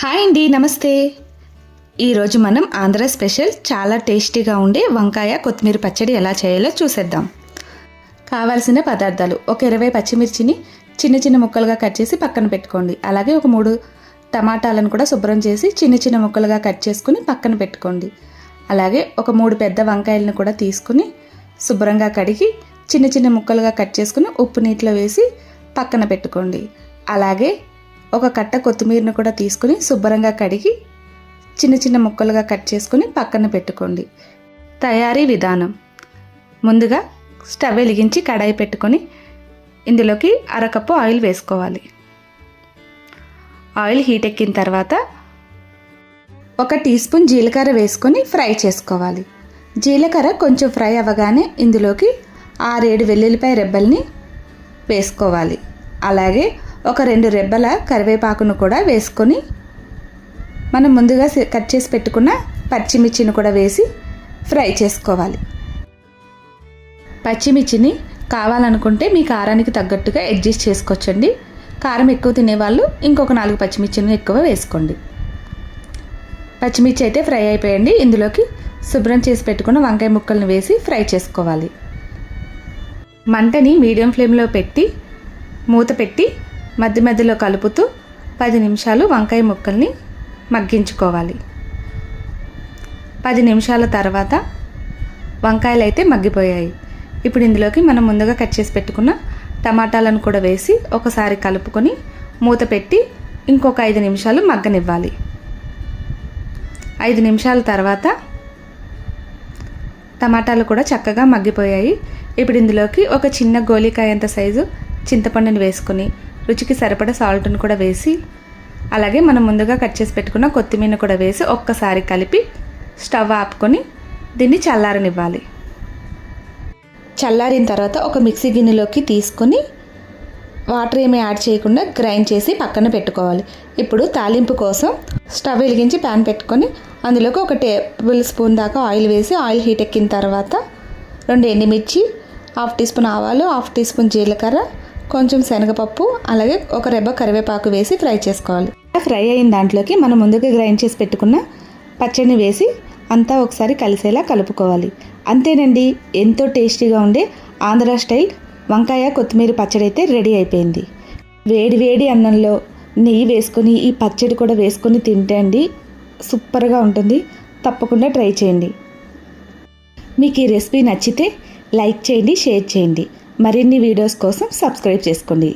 Hi అండి నమస్తే. ఈరోజు మనం ఆంధ్ర స్పెషల్ చాలా టేస్టీగా ఉండే వంకాయ కొత్తిమీర పచ్చడి ఎలా చేయాలో చూసేద్దాం. కావాల్సిన పదార్థాలు ఒక ఇరవై పచ్చిమిర్చిని చిన్న చిన్న ముక్కలుగా కట్ చేసి పక్కన పెట్టుకోండి. అలాగే ఒక మూడు టమాటాలను కూడా శుభ్రం చేసి చిన్న చిన్న ముక్కలుగా కట్ చేసుకుని పక్కన పెట్టుకోండి. అలాగే ఒక మూడు పెద్ద వంకాయలను కూడా తీసుకుని శుభ్రంగా కడిగి చిన్న చిన్న ముక్కలుగా కట్ చేసుకుని ఉప్పు నీటిలో వేసి పక్కన పెట్టుకోండి. అలాగే ఒక కట్ట కొత్తిమీరను కూడా తీసుకుని శుభ్రంగా కడిగి చిన్న చిన్న ముక్కలుగా కట్ చేసుకుని పక్కన పెట్టుకోండి. తయారీ విధానం. ముందుగా స్టవ్ వెలిగించి కడాయి పెట్టుకొని ఇందులోకి అరకప్పు ఆయిల్ వేసుకోవాలి. ఆయిల్ హీట్ ఎక్కిన తర్వాత ఒక టీ స్పూన్ జీలకర్ర వేసుకొని ఫ్రై చేసుకోవాలి. జీలకర్ర కొంచెం ఫ్రై అవ్వగానే ఇందులోకి ఆరేడు వెల్లుల్లిపాయ రెబ్బల్ని వేసుకోవాలి. అలాగే ఒక రెండు రెబ్బల కరివేపాకును కూడా వేసుకొని మనం ముందుగా కట్ చేసి పెట్టుకున్న పచ్చిమిర్చిని కూడా వేసి ఫ్రై చేసుకోవాలి. పచ్చిమిర్చిని కావాలనుకుంటే మీ కారానికి తగ్గట్టుగా అడ్జస్ట్ చేసుకోవచ్చండి. కారం ఎక్కువ తినేవాళ్ళు ఇంకొక నాలుగు పచ్చిమిర్చిని ఎక్కువ వేసుకోండి. పచ్చిమిర్చి అయితే ఫ్రై అయిపోయండి. ఇందులోకి శుభ్రం చేసి పెట్టుకున్న వంకాయ ముక్కలను వేసి ఫ్రై చేసుకోవాలి. మంటని మీడియం ఫ్లేమ్లో పెట్టి మూత పెట్టి మధ్య మధ్యలో కలుపుతూ పది నిమిషాలు వంకాయ ముక్కల్ని మగ్గించుకోవాలి. పది నిమిషాల తర్వాత వంకాయలు అయితే మగ్గిపోయాయి. ఇప్పుడు ఇందులోకి మనం ముందుగా కట్ చేసి పెట్టుకున్న టమాటాలను కూడా వేసి ఒకసారి కలుపుకొని మూత పెట్టి ఇంకొక ఐదు నిమిషాలు మగ్గనివ్వాలి. ఐదు నిమిషాల తర్వాత టమాటాలు కూడా చక్కగా మగ్గిపోయాయి. ఇప్పుడు ఇందులోకి ఒక చిన్న గోళికాయంత సైజు చింతపండుని వేసుకుని రుచికి సరిపడ సాల్ట్ను కూడా వేసి అలాగే మనం ముందుగా కట్ చేసి పెట్టుకున్న కొత్తిమీర కూడా వేసి ఒక్కసారి కలిపి స్టవ్ ఆపుకొని దీన్ని చల్లారనివ్వాలి. చల్లారిన తర్వాత ఒక మిక్సీ గిన్నెలోకి తీసుకొని వాటర్ ఏమీ యాడ్ చేయకుండా గ్రైండ్ చేసి పక్కన పెట్టుకోవాలి. ఇప్పుడు తాలింపు కోసం స్టవ్ వెలిగించి ప్యాన్ పెట్టుకొని అందులోకి ఒక టేబుల్ స్పూన్ దాకా ఆయిల్ వేసి ఆయిల్ హీట్ ఎక్కిన తర్వాత రెండు ఎండుమిర్చి హాఫ్ టీ స్పూన్ ఆవాలు హాఫ్ టీ స్పూన్ జీలకర్ర కొంచెం శనగపప్పు అలాగే ఒక రెబ్బ కరివేపాకు వేసి ఫ్రై చేసుకోవాలి. ఫ్రై అయిన దాంట్లోకి మనం ముందుగా గ్రైండ్ చేసి పెట్టుకున్న పచ్చడిని వేసి అంతా ఒకసారి కలిసేలా కలుపుకోవాలి. అంతేనండి ఎంతో టేస్టీగా ఉండే ఆంధ్ర స్టైల్ వంకాయ కొత్తిమీర పచ్చడి అయితే రెడీ అయిపోయింది. వేడి వేడి అన్నంలో నెయ్యి వేసుకొని ఈ పచ్చడి కూడా వేసుకొని తింటే అండి సూపర్గా ఉంటుంది. తప్పకుండా ట్రై చేయండి. మీకు ఈ రెసిపీ నచ్చితే లైక్ చేయండి షేర్ చేయండి. మరిన్ని వీడియోస్ కోసం సబ్స్క్రైబ్ చేసుకోండి.